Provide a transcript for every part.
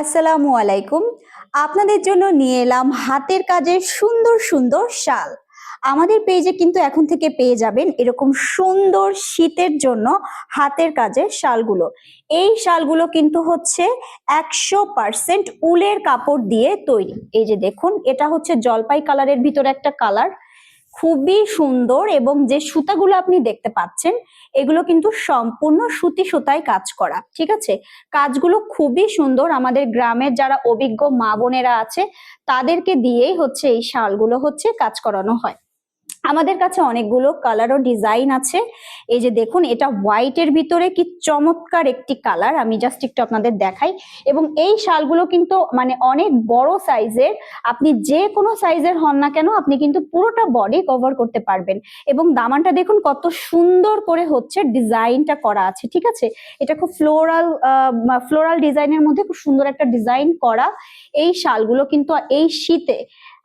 আসসালামু আলাইকুম। আপনাদের জন্য নিয়ে এলাম হাতের কাজের সুন্দর সুন্দর শাল। আমাদের পেজে কিন্তু এখন থেকে পেয়ে যাবেন এরকম সুন্দর শীতের জন্য হাতের কাজের শালগুলো। এই শালগুলো কিন্তু হচ্ছে একশো পার্সেন্ট উলের কাপড় দিয়ে তৈরি। এই যে দেখুন, এটা হচ্ছে জলপাই কালারের ভিতরে একটা কালার। খুবই সুন্দর এবং যে সুতাগুলো আপনি দেখতে পাচ্ছেন, এগুলো কিন্তু সম্পূর্ণ সুতি সুতায় কাজ করা, ঠিক আছে? কাজগুলো খুবই সুন্দর। আমাদের গ্রামের যারা অভিজ্ঞ মা বোনেরা আছে, তাদেরকে দিয়েই হচ্ছে এই শালগুলো হচ্ছে কাজ করানো হয়। আমাদের কাছে অনেকগুলো কালার ও ডিজাইন আছে। এই যে দেখুন, এটা হোয়াইটের ভিতরে কি চমৎকার একটি কালার আমি জাস্ট একটু আপনাদের দেখাই। এবং এই শালগুলো কিন্তু মানে অনেক বড় সাইজের আপনি যে কোনো সাইজের হন না কেন, আপনি কিন্তু পুরোটা বডি কভার করতে পারবেন। এবং দামানটা দেখুন কত সুন্দর করে হচ্ছে ডিজাইনটা করা আছে, ঠিক আছে? এটা খুব ফ্লোরাল ফ্লোরাল ডিজাইনের মধ্যে খুব সুন্দর একটা ডিজাইন করা। এই শালগুলো কিন্তু এই শীতে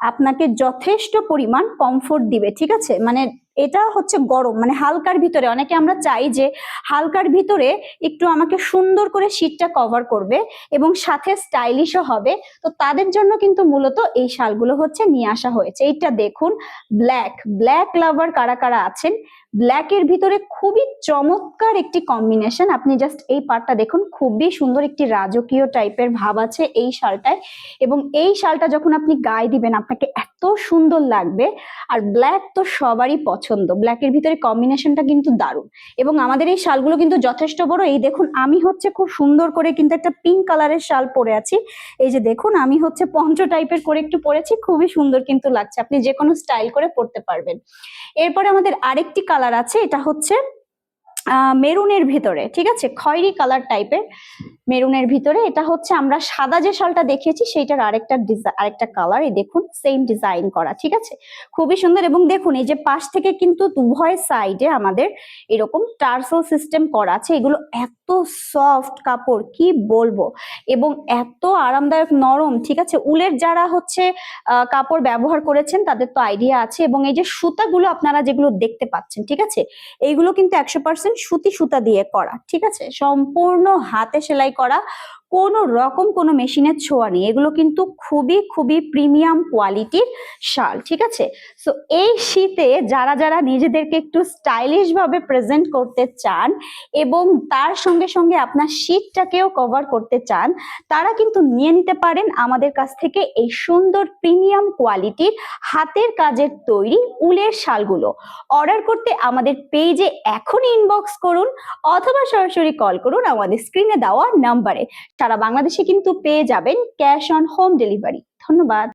আপনাকে যথেষ্ট পরিমাণ কমফোর্ট দিবে ঠিক আছে? মানে এটা হচ্ছে গরম মানে হালকার ভিতরে। অনেকে আমরা চাই যে হালকার ভিতরে একটু আমাকে সুন্দর করে শীতটা কভার করবে এবং সাথে স্টাইলিশও হবে। তো তাদের জন্য কিন্তু মূলত এই শালগুলো হচ্ছে নিয়ে আসা হয়েছে। এইটা দেখুন ব্ল্যাক ব্ল্যাক লাভার কারা কারা আছেন? ব্ল্যাকের ভিতরে খুবই চমৎকার একটি কম্বিনেশন আপনি জাস্ট এই পার্টটা দেখুন, খুবই সুন্দর একটি রাজকীয় টাইপের ভাব আছে এই শালটায়। এবং এই শালটা যখন আপনি গায়ে দিবেন, আপনাকে সুন্দর লাগবে। আর ব্ল্যাক তো সবারই পছন্দ। ব্ল্যাকের ভিতরে কম্বিনেশনটা কিন্তু দারুণ। এবং আমাদের এই শালগুলো কিন্তু যথেষ্ট বড়। এই দেখুন, আমি হচ্ছে খুব সুন্দর করে কিন্তু একটা পিঙ্ক কালারের শাল পরে আছি। এই যে দেখুন, আমি হচ্ছে পঞ্চ টাইপের করে একটু পরেছি। খুবই সুন্দর কিন্তু লাগছে। আপনি যে কোনো স্টাইল করে পরতে পারবেন। এরপরে আমাদের আরেকটি কালার আছে। এটা হচ্ছে মেরুনের ভিতরে, ঠিক আছে? খয়েরি কালার টাইপের মেরুনের ভিতরে। এটা হচ্ছে আমরা সাদা যে শালটা দেখেছি সেইটার আরেকটা আরেকটা কালার এই দেখুন সেম ডিজাইন করা, ঠিক আছে? খুবই সুন্দর এবং দেখুন, এই যে পাশ থেকে কিন্তু উভয় সাইডে আমাদের এরকম টার্সেল সিস্টেম করা আছে। এগুলো এত সফট কাপড়, কি বলব? এবং এত আরামদায়ক, নরম, ঠিক আছে? উলের যারা হচ্ছে কাপড় ব্যবহার করেছেন, তাদের তো আইডিয়া আছে। এবং এই যে সুতাগুলো আপনারা যেগুলো দেখতে পাচ্ছেন, ঠিক আছে? এইগুলো কিন্তু একশো পার্সেন্ট সুতি সুতা দিয়ে করা ঠিক আছে? সম্পূর্ণ হাতে সেলাই করা কোনো রকম কোনো মেশিনের ছোঁয়া নেই। এগুলো কিন্তু খুবই খুবই প্রিমিয়াম কোয়ালিটির শাল, ঠিক আছে? সো এই শীতে যারা যারা নিজেদেরকে একটু স্টাইলিশ ভাবে প্রেজেন্ট করতে চান এবং তার সঙ্গে সঙ্গে আপনার শীতটাকেও কভার করতে চান, তারা কিন্তু নিয়ে নিতে পারেন আমাদের কাছ থেকে এই সুন্দর প্রিমিয়াম কোয়ালিটির হাতের কাজের তৈরি উলের শালগুলো। অর্ডার করতে আমাদের পেজে এখনই ইনবক্স করুন অথবা সরাসরি কল করুন আমাদের স্ক্রিনে দেওয়া নাম্বারে সারা বাংলাদেশে কিন্তু পেয়ে যাবেন ক্যাশ অন হোম ডেলিভারি। ধন্যবাদ।